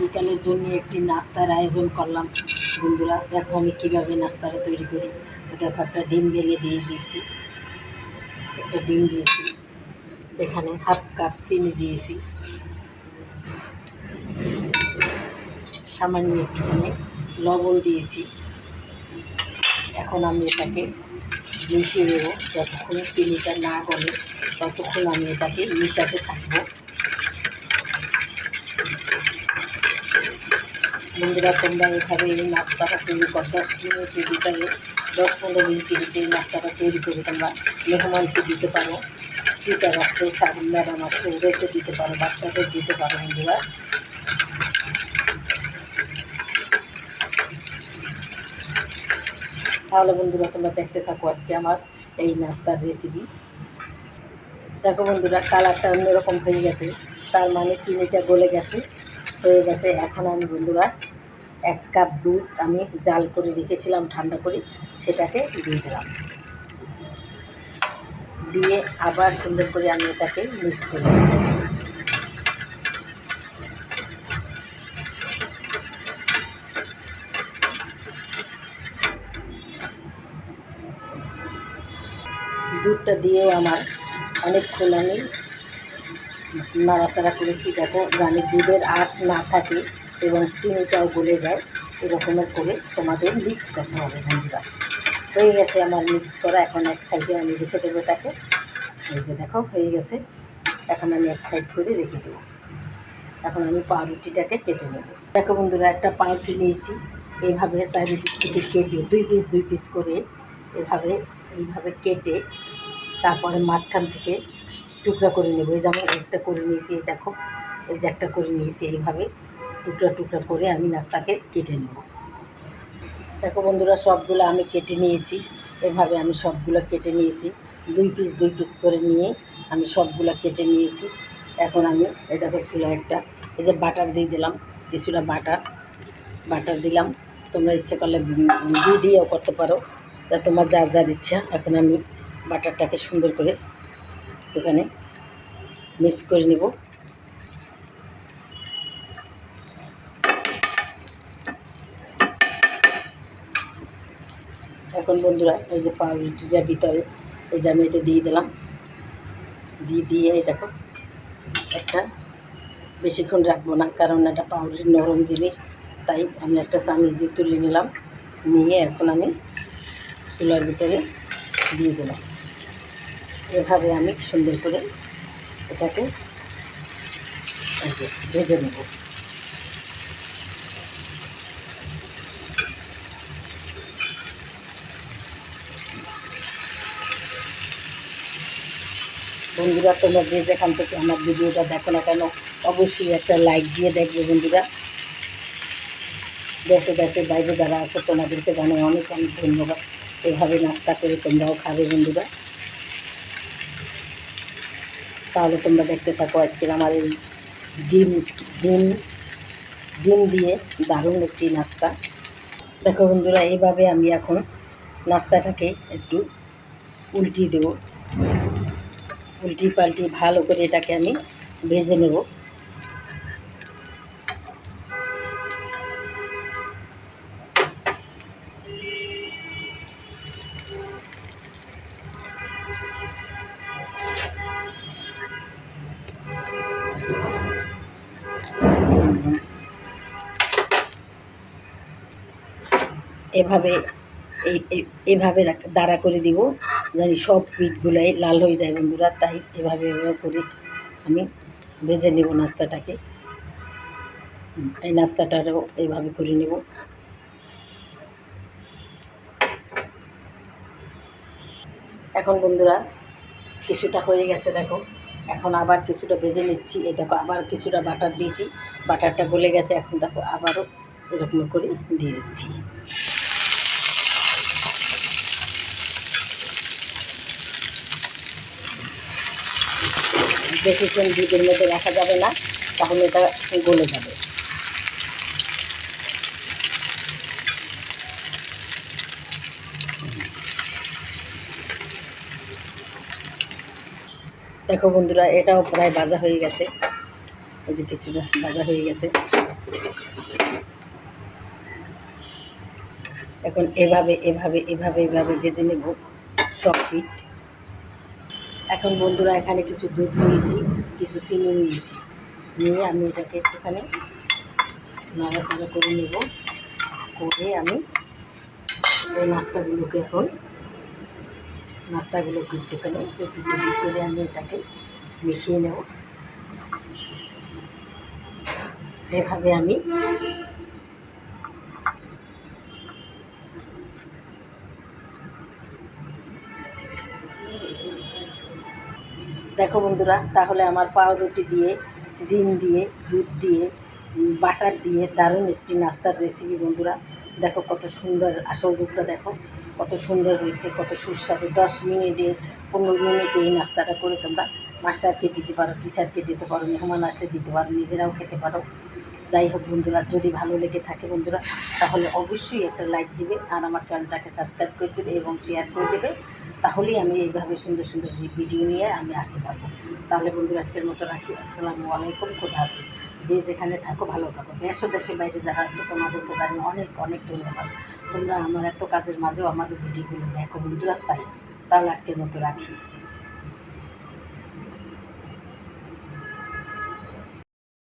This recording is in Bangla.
বিকালের জন্য একটি নাস্তার আয়োজন করলাম। বন্ধুরা, দেখো আমি কীভাবে নাস্তাটা তৈরি করি। দেখো একটা ডিম বেলে দিয়ে দিয়েছি। একটা ডিম দিয়েছি। এখানে হাফ কাপ চিনি দিয়েছি। সামান্য একটুখানি লবণ দিয়েছি। এখন আমি এটাকে মিশিয়ে নেব। যতক্ষণ চিনিটা না গলে, ততক্ষণ আমি এটাকে মিশাতে থাকব। বন্ধুরা তোমরা এভাবে এই নাস্তাটা তৈরি কর দশ মিনিটের ভিতরে দশ পনেরো মিনিটের ভিতরে এই নাস্তাটা তৈরি করে তোমরা মেহমানকে দিতে পারো। টিচার আসতে স্যার, ম্যাডাম আসতে ওদেরকে দিতে পারো, বাচ্চাদের দিতে পারো বন্ধুরা। তাহলে বন্ধুরা তোমরা দেখতে থাকো আজকে আমার এই নাস্তার রেসিপি দেখো বন্ধুরা কালারটা অন্যরকম হয়ে গেছে, তার মানে চিনিটা গলে গেছে। হয়ে গেছে। এখন আমি বন্ধুরা এক কাপ দুধ আমি জাল করে রেখেছিলাম, ঠান্ডা করে, সেটাকে দিয়ে দিলাম। দিয়ে আবার সুন্দর করে আমি এটাকে মিক্স করে দুধটা দিয়েও আমার অনেকক্ষণ আমি নাড়াচাড়া করেছি দেখো জানি দুধের আঁশ না থাকে এবং চিনিটাও গলে যায়, এরকমের করে তোমাদের মিক্স করতে হবে বন্ধুরা। হয়ে গেছে আমার মিক্স করা, এখন এক সাইডে আমি রেখে দেবো তাকে। এই যে দেখো, হয়ে গেছে। এখন আমি এক সাইড করে রেখে দেবো। এখন আমি পাউরুটিটাকে কেটে নেব। দেখো বন্ধুরা, একটা পাউরুটি নিয়েছি। এইভাবে চারিদিক থেকে কেটে, দুই পিস দুই পিস করে এভাবে, এইভাবে কেটে তারপরে মাঝখান থেকে টুকরা করে নেব। এই যেমন একটা করে নিয়েছি, এই দেখো। এই যে একটা করে নিয়েছি এইভাবে। টুকরা টুকরা করে আমি নাস্তাকে কেটে নেব। দেখো বন্ধুরা, সবগুলো আমি কেটে নিয়েছি। এভাবে আমি সবগুলো কেটে নিয়েছি। দুই পিস দুই পিস করে নিয়ে আমি সবগুলো কেটে নিয়েছি। এখন আমি, এই দেখো চুলা একটা, এই যে বাটার দিয়ে দিলাম কিছুটা বাটার বাটার দিলাম। তোমরা ইচ্ছে করলে ঘি দিয়েও করতে পারো। তা তোমার যার যার ইচ্ছা, এখন আমি বাটারটাকে সুন্দর করে এখানে মিক্স করে নেব। এখন বন্ধুরা, এই যে পাউরুটিটার ভিতরে এই যে আমি এটা দিয়ে দিলাম। দিয়ে দিয়ে দেখো, একটা বেশিক্ষণ রাখব না, কারণ এটা পাউরুটি নরম জিনিস, তাই আমি একটা চামিচ দিয়ে তুলে নিলাম। নিয়ে এখন আমি চুলার ভিতরে দিয়ে দিলাম। এভাবে আমি সুন্দর করে এটাকে ভেজে নেব। বন্ধুরা, তোমরা যে যেখান থেকে আমার ভিডিওটা দেখো না কেন, অবশ্যই একটা লাইক দিয়ে দেখবে বন্ধুরা। দেশে দেশে বাইরে যারা আছে, তোমাদেরকে জানাই অনেক অনেক ধন্যবাদ। এভাবে নাস্তা করে তোমরাও খাবে বন্ধুরা। তাহলে তোমরা দেখতে থাকো আজকে আমার এই ডিম ডিম ডিম দিয়ে দারুণ একটি নাস্তা। দেখো বন্ধুরা, এইভাবে আমি এখন নাস্তাটাকে একটু উল্টিয়ে দেব। উল্টি পাল্টি ভালো করে এটাকে আমি ভেজে নেব। এভাবে এভাবে দাঁড়া করে দিব, জানি সব পিঠগুলোই লাল হয়ে যায় বন্ধুরা, তাই এভাবে এভাবে করে আমি ভেজে নেব নাস্তাটাকে। এই নাস্তাটারও এইভাবে করে নেব। এখন বন্ধুরা, কিছুটা হয়ে গেছে দেখো, এখন আবার কিছুটা ভেজে নিচ্ছি। এই দেখো, আবার কিছুটা বাটার দিয়েছি, বাটারটা গলে গেছে, এখন দেখো আবারও এরকম করে দিয়ে দিচ্ছি। বেশিক্ষণ দুধের মধ্যে রাখা যাবে না, তাহলে এটা গলে যাবে। দেখো বন্ধুরা, এটাও প্রায় ভাজা হয়ে গেছে। এই যে কিছুটা ভাজা হয়ে গেছে। এখন এভাবে এভাবে এভাবে এভাবে ভেজে নেব সব পিঠ এখন বন্ধুরা এখানে কিছু দুধ নিয়েছি, কিছু চিনি নিয়েছি। নিয়ে আমি এটাকে একটুখানি নাড়াচাড়া করে নেব। করে আমি এই নাস্তাগুলোকে এখন, নাস্তাগুলোকে একটুখানি একটু করে আমি এটাকে মিশিয়ে নেব। এভাবে আমি দেখো বন্ধুরা, তাহলে আমার পাউরুটি দিয়ে, ডিম দিয়ে, দুধ দিয়ে বাটার দিয়ে দারুণ একটি নাস্তার রেসিপি বন্ধুরা। দেখো কত সুন্দর আসল রূপটা দেখো, কত সুন্দর হয়েছে, কত সুস্বাদু। দশ মিনিটে, পনেরো মিনিটে এই নাস্তাটা করে তোমরা মাস্টারকে দিতে পারো, টিচারকে দিতে পারো, মেহমান আসলে দিতে পারো, নিজেরাও খেতে পারো। যাই হোক বন্ধুরা, যদি ভালো লেগে থাকে বন্ধুরা, তাহলে অবশ্যই একটা লাইক দিবে আর আমার চ্যানেলটাকে সাবস্ক্রাইব করে দেবে এবং শেয়ার করে দেবে। তাহলেই আমি এইভাবে সুন্দর সুন্দর ভিডিও নিয়ে আমি আসতে পারব। তাহলে বন্ধুরা, আজকের মতো রাখি। আসসালামু আলাইকুম, খোদা হাফিজ। যে যেখানে থাকো, ভালো থাকো। দেশ ও দেশের বাইরে যারা আছো তোমাদেরকে জানি অনেক অনেক ধন্যবাদ। তোমরা আমার এত কাজের মাঝেও আমাদের ভিডিওগুলো দেখো বন্ধুরা, তাই। তাহলে আজকের মতো রাখি।